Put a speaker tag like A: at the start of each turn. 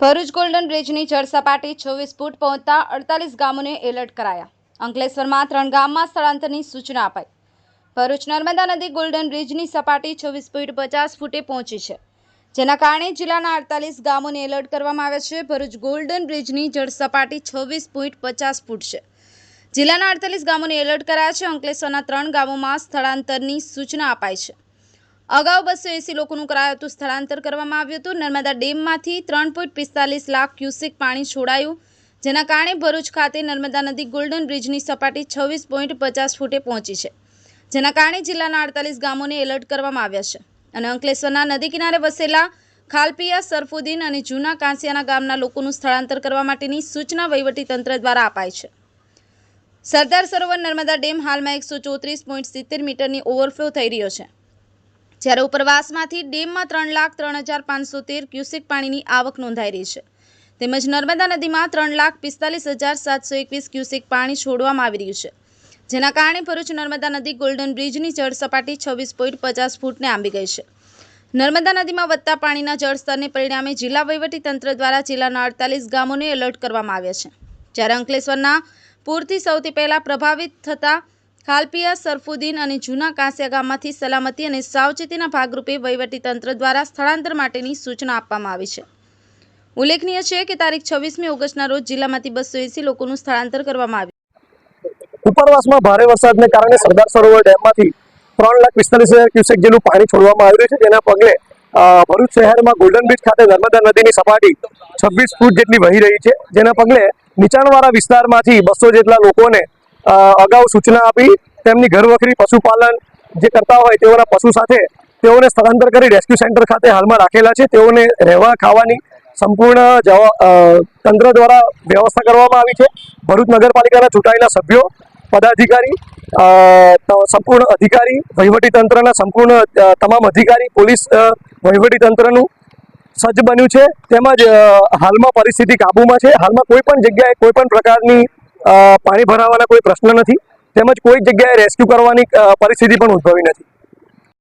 A: Bharuch golden બ્રિજની જળ સપાટી છવ્વીસ ફૂટ પહોંચતા અડતાલીસ ગામોને એલર્ટ કરાયા. અંકલેશ્વરમાં ત્રણ ગામમાં સ્થળાંતરની સૂચના અપાઈ. ભરૂચ નર્મદા નદી ગોલ્ડન બ્રિજની સપાટી છવ્વીસ પોઈન્ટ પચાસ ફૂટે પહોંચી છે. જેના કારણે જિલ્લાના અડતાલીસ ગામોને એલર્ટ કરવામાં આવ્યા છે. ભરૂચ ગોલ્ડન બ્રિજની જળ સપાટી છવ્વીસ પોઈન્ટ પચાસ ફૂટ છે. જિલ્લાના અડતાલીસ ગામોને એલર્ટ કરાયા છે. અંકલેશ્વરના ત્રણ ગામોમાં સ્થળાંતરની સૂચના અપાઈ છે. અગાઉ બસો એંસી લોકોનું કરાયું હતું સ્થળાંતર કરવામાં આવ્યું હતું. નર્મદા ડેમમાંથી ત્રણ પોઈન્ટ પિસ્તાલીસ લાખ ક્યુસેક પાણી છોડાયું. જેના કારણે ભરૂચ ખાતે નર્મદા નદી ગોલ્ડન બ્રિજની સપાટી છવ્વીસ પોઈન્ટ પચાસ ફૂટે પહોંચી છે. જેના કારણે જિલ્લાના અડતાલીસ ગામોને એલર્ટ કરવામાં આવ્યા છે. અને અંકલેશ્વરના નદી કિનારે વસેલા ખાલપિયા, સરફુદ્દીન અને જૂના કાંસિયાના ગામના લોકોનું સ્થળાંતર કરવા માટેની સૂચના વહીવટીતંત્ર દ્વારા અપાઈ છે. સરદાર સરોવર નર્મદા ડેમ હાલમાં એકસો ચોત્રીસ પોઈન્ટ સિત્તેર મીટરની ઓવરફ્લો થઈ રહ્યો છે. જ્યારે ઉપરવાસમાંથી ડેમમાં ત્રણ લાખ ત્રણ હજાર પાંચસો તેર ક્યુસેક પાણીની આવક નોંધાઈ રહી છે. તેમજ નર્મદા નદીમાં ત્રણ લાખ પિસ્તાલીસ હજાર સાતસો એકવીસ ક્યુસેક પાણી છોડવામાં આવી રહ્યું છે. જેના કારણે ભરૂચ નર્મદા નદી ગોલ્ડન બ્રિજની જળ સપાટી છવ્વીસ પોઈન્ટ પચાસ ફૂટને આંબી ગઈ છે. નર્મદા નદીમાં વધતા પાણીના જળસ્તરને પરિણામે જિલ્લા તંત્ર દ્વારા જિલ્લાના અડતાલીસ ગામોને એલર્ટ કરવામાં આવ્યા છે. જ્યારે અંકલેશ્વરના પૂરથી સૌથી પહેલાં પ્રભાવિત થતા ખાલપિયા, સરફુદ્દીન અને જૂના કાંસિયા ગામમાંથી સલામતી અને સાવચેતીના ભાગરૂપે વહીવટીતંત્ર દ્વારા સ્થળાંતર માટેની સૂચના આપવામાં આવી છે. ઉલ્લેખનીય છે કે તારીખ છવ્વીસમી ઓગસ્ટના રોજ જિલ્લામાંથી બસો એંસી લોકોનું સ્થળાંતર કરવામાં આવ્યું.
B: ઉપરવાસમાં ભારે વરસાદને કારણે સરદાર સરોવર ડેમમાંથી ત્રણ લાખ પિસ્તાલીસ હજાર ક્યુસેક જેટલું પાણી છોડવામાં આવી રહ્યું છે. જેના પગલે ભરૂચ શહેરમાં ગોલ્ડન બીચ ખાતે નર્મદા નદીની સપાટી છવ્વીસ ફૂટ જેટલી વહી રહી છે. જેના પગલે નીચાણવાળા વિસ્તારમાંથી બસો જેટલા લોકોને અગાઉ સૂચના આપી, તેમની ઘરવખરી પશુપાલન જે કરતા હોય તેઓના પશુ સાથે તેઓને સ્થળાંતર કરી રેસ્ક્યુ સેન્ટર ખાતે હાલમાં રાખેલા છે. તેઓને રહેવા, ખાવાની સંપૂર્ણ તંત્ર દ્વારા વ્યવસ્થા કરવામાં આવી છે. ભરૂચ નગરપાલિકાના ચૂંટાયેલા સભ્યો, પદાધિકારી સંપૂર્ણ અધિકારી, વહીવટી તંત્રના સંપૂર્ણ તમામ અધિકારી, પોલીસ વહીવટી તંત્રનું સજ્જ બન્યું છે. તેમજ હાલમાં પરિસ્થિતિ કાબૂમાં છે. હાલમાં કોઈ પણ જગ્યાએ કોઈ પણ પ્રકારની પાણી ભરાવાના કોઈ પ્રશ્ન નથી. તેમજ કોઈ જગ્યાએ રેસ્ક્યુ કરવાની પરિસ્થિતિ પણ ઉદ્ભવી નથી.